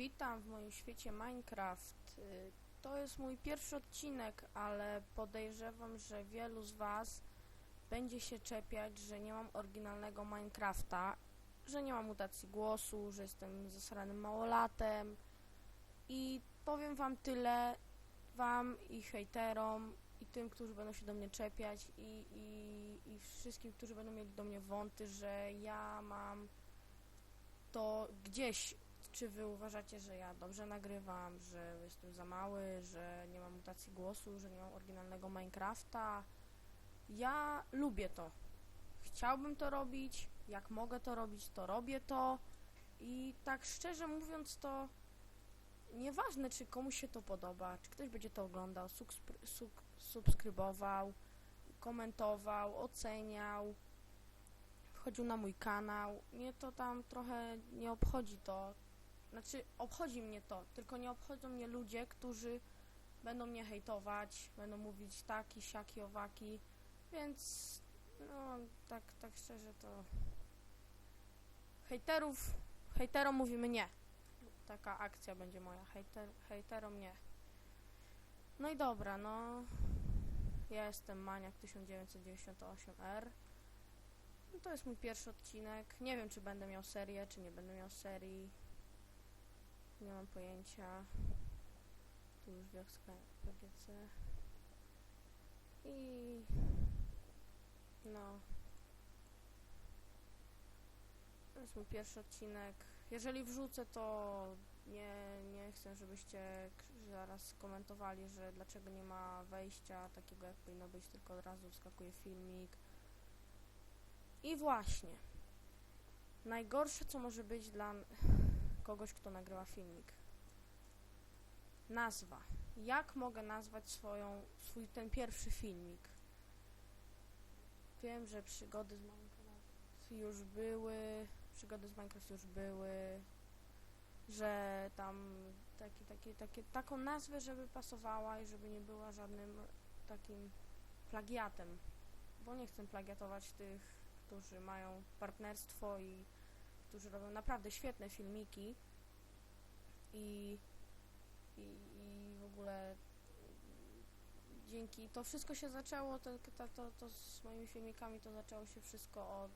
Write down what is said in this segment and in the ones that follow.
Witam w moim świecie Minecraft. Y, To jest mój pierwszy odcinek, ale podejrzewam, że wielu z Was będzie się czepiać, że nie mam oryginalnego Minecrafta, że nie mam mutacji głosu, że jestem zasranym małolatem i powiem Wam tyle, Wam i hejterom i tym, którzy będą się do mnie czepiać i, i, i wszystkim, którzy będą mieli do mnie wąty, że ja mam to gdzieś czy wy uważacie, że ja dobrze nagrywam, że jestem za mały, że nie mam mutacji głosu, że nie mam oryginalnego Minecrafta? Ja lubię to. Chciałbym to robić, jak mogę to robić, to robię to. I tak szczerze mówiąc, to nieważne, czy komuś się to podoba, czy ktoś będzie to oglądał, subskry- sub- subskrybował, komentował, oceniał, wchodził na mój kanał. Mnie to tam trochę nie obchodzi to. Znaczy, obchodzi mnie to, tylko nie obchodzą mnie ludzie, którzy będą mnie hejtować, będą mówić taki, siaki, owaki, więc no, tak, tak szczerze to hejterów, hejterom mówimy nie. Taka akcja będzie moja, hejter, hejterom nie. No i dobra, no ja jestem Maniak 1998R. No to jest mój pierwszy odcinek. Nie wiem, czy będę miał serię, czy nie będę miał serii. Nie mam pojęcia. Tu już wioska PGC. I... No. To jest mój pierwszy odcinek. Jeżeli wrzucę, to nie, nie chcę, żebyście zaraz komentowali, że dlaczego nie ma wejścia takiego, jak powinno być, tylko od razu wskakuje filmik. I właśnie. Najgorsze, co może być dla kogoś, kto nagrywa filmik. Nazwa. Jak mogę nazwać swoją, swój ten pierwszy filmik? Wiem, że przygody z Minecraft już były, przygody z Minecraft już były, że tam taki, taki, taki, taką nazwę, żeby pasowała i żeby nie była żadnym takim plagiatem, bo nie chcę plagiatować tych, którzy mają partnerstwo i którzy robią naprawdę świetne filmiki i, i, i w ogóle dzięki to wszystko się zaczęło, to, to, to, to z moimi filmikami to zaczęło się wszystko od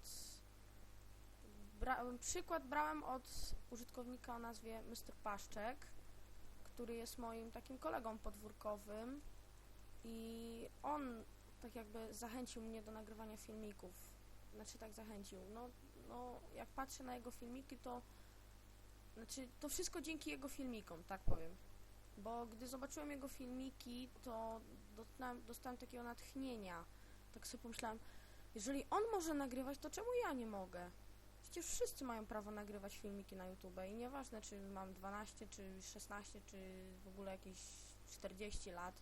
bra, przykład brałem od użytkownika o nazwie Mr. Paszczek, który jest moim takim kolegą podwórkowym i on tak jakby zachęcił mnie do nagrywania filmików. Znaczy tak zachęcił. No, no jak patrzę na jego filmiki, to znaczy to wszystko dzięki jego filmikom, tak powiem. Bo gdy zobaczyłem jego filmiki, to dostałem, dostałem takiego natchnienia. Tak sobie pomyślałem, jeżeli on może nagrywać, to czemu ja nie mogę? Przecież wszyscy mają prawo nagrywać filmiki na YouTube i nieważne, czy mam 12, czy 16, czy w ogóle jakieś 40 lat.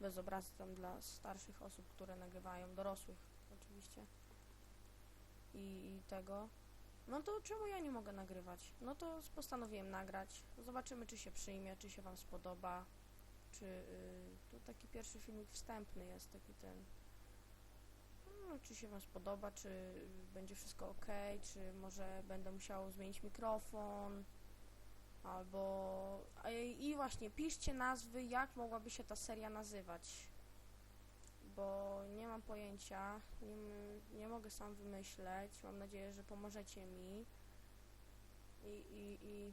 Bez obrazy tam dla starszych osób, które nagrywają, dorosłych oczywiście. I, I tego. No to czemu ja nie mogę nagrywać? No to postanowiłem nagrać. Zobaczymy, czy się przyjmie, czy się Wam spodoba. Czy yy, to taki pierwszy filmik wstępny jest, taki ten. No, czy się Wam spodoba, czy będzie wszystko ok, czy może będę musiał zmienić mikrofon. Albo. i właśnie, piszcie nazwy, jak mogłaby się ta seria nazywać. Mam pojęcia, nie, nie mogę sam wymyśleć. Mam nadzieję, że pomożecie mi. I, i, i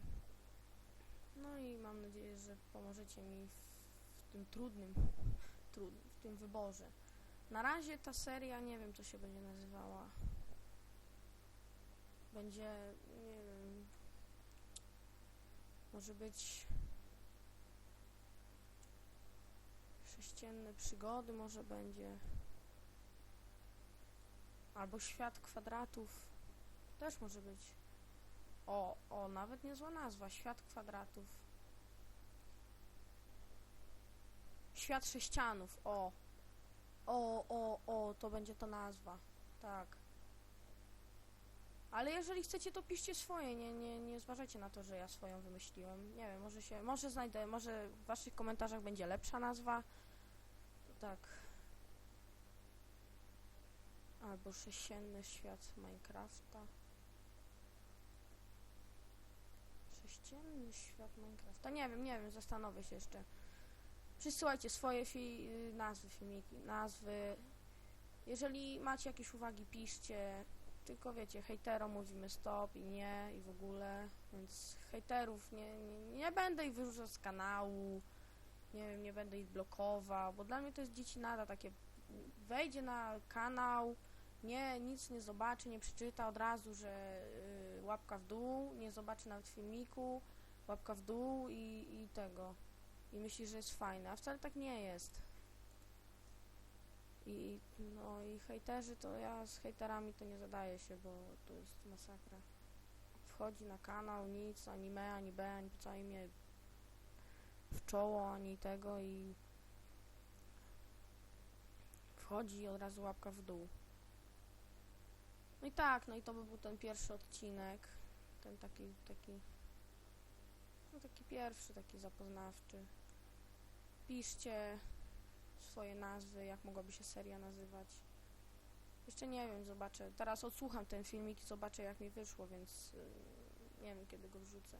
no i mam nadzieję, że pomożecie mi w, tym trudnym, trud, w tym wyborze. Na razie ta seria nie wiem, co się będzie nazywała. Będzie, nie wiem, może być sześcienne przygody, może będzie. Albo świat kwadratów. Też może być. O, o, nawet niezła nazwa. Świat kwadratów. Świat sześcianów. O. O, o, o, to będzie ta nazwa. Tak. Ale jeżeli chcecie, to piszcie swoje. Nie, nie, nie zważajcie na to, że ja swoją wymyśliłem. Nie wiem, może się, może znajdę, może w waszych komentarzach będzie lepsza nazwa. Tak. Albo sześcienny świat Minecrafta. Sześci Podziemny świat Minecrafta. Nie wiem, nie wiem, zastanowię się jeszcze. Przysyłajcie swoje fi y, nazwy filmiki, nazwy. Jeżeli macie jakieś uwagi, piszcie. Tylko wiecie, hejterom mówimy stop i nie i w ogóle, więc hejterów nie, nie, nie będę ich wyrzucał z kanału, nie wiem, nie będę ich blokował, bo dla mnie to jest dzieci nada takie, wejdzie na kanał, nie, nic nie zobaczy, nie przeczyta od razu, że y, łapka w dół, nie zobaczy nawet filmiku, łapka w dół i, i tego, i myśli, że jest fajne, a wcale tak nie jest. I no i hejterzy to ja z hejterami to nie zadaję się, bo to jest masakra. Wchodzi na kanał, nic, ani me, ani b, ani całej mnie w czoło, ani tego i wchodzi od razu łapka w dół. No i tak, no i to by był ten pierwszy odcinek, ten taki, taki, no taki pierwszy, taki zapoznawczy. Piszcie swoje nazwy, jak mogłaby się seria nazywać. Jeszcze nie wiem, zobaczę. Teraz odsłucham ten filmik i zobaczę jak mi wyszło, więc yy, nie wiem kiedy go wrzucę.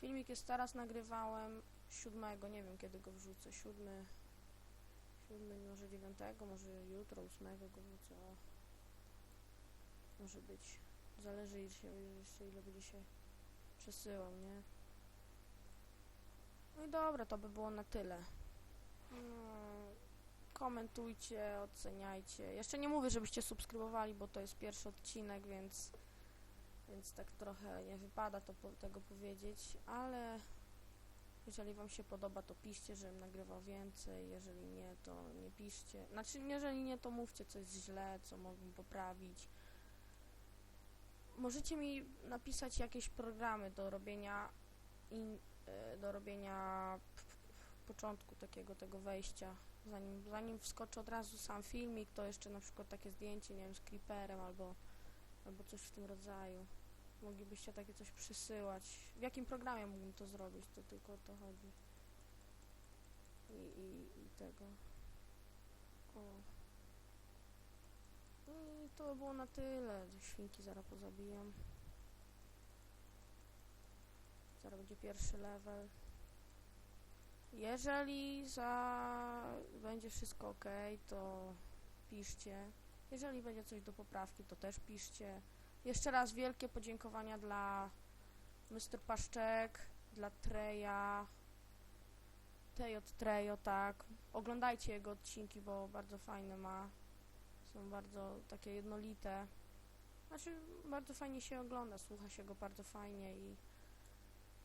Filmik jest teraz nagrywałem siódmego, nie wiem kiedy go wrzucę. Siódmy, siódmy, może dziewiątego, może jutro, ósmego go wrzucę. O. Może być. Zależy jeszcze, jeszcze ile będzie się przesyłał, nie? No i dobra, to by było na tyle. No, komentujcie, oceniajcie. Jeszcze nie mówię, żebyście subskrybowali, bo to jest pierwszy odcinek, więc, więc tak trochę nie wypada to, tego powiedzieć, ale jeżeli wam się podoba, to piszcie, żebym nagrywał więcej, jeżeli nie, to nie piszcie. Znaczy, jeżeli nie, to mówcie, co jest źle, co mogę poprawić. Możecie mi napisać jakieś programy do robienia in, e, do robienia początku takiego tego wejścia. Zanim, zanim wskoczy od razu sam filmik, to jeszcze na przykład takie zdjęcie, nie wiem, z creeperem albo, albo coś w tym rodzaju. Moglibyście takie coś przysyłać. W jakim programie mógłbym to zrobić? To tylko o to chodzi. I, i, i tego. O. No I to by było na tyle. Świnki zaraz pozabijam. Zaraz będzie pierwszy level. Jeżeli za... będzie wszystko ok, to piszcie. Jeżeli będzie coś do poprawki, to też piszcie. Jeszcze raz wielkie podziękowania dla Mr. Paszczek, dla Treja, Tej od Trejo, tak. Oglądajcie jego odcinki, bo bardzo fajne ma. Są bardzo takie jednolite. Znaczy, bardzo fajnie się ogląda, słucha się go bardzo fajnie i,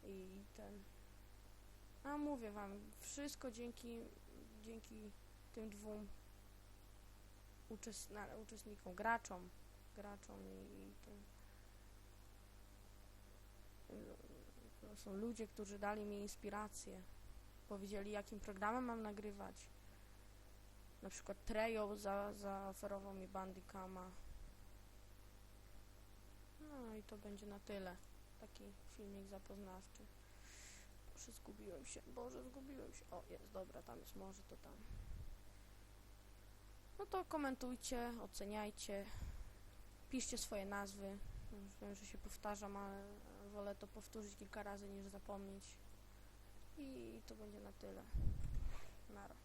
i ten... A mówię wam, wszystko dzięki, dzięki tym dwóm uczestnikom, graczom, graczom i, i tym. To są ludzie, którzy dali mi inspirację. Powiedzieli, jakim programem mam nagrywać. Na przykład Trejo za, zaoferował mi Bandicama. No i to będzie na tyle. Taki filmik zapoznawczy. Boże, zgubiłem się. Boże, zgubiłem się. O, jest, dobra, tam jest morze, to tam. No to komentujcie, oceniajcie. Piszcie swoje nazwy. Wiem, że się powtarzam, ale wolę to powtórzyć kilka razy niż zapomnieć. I to będzie na tyle. Nara.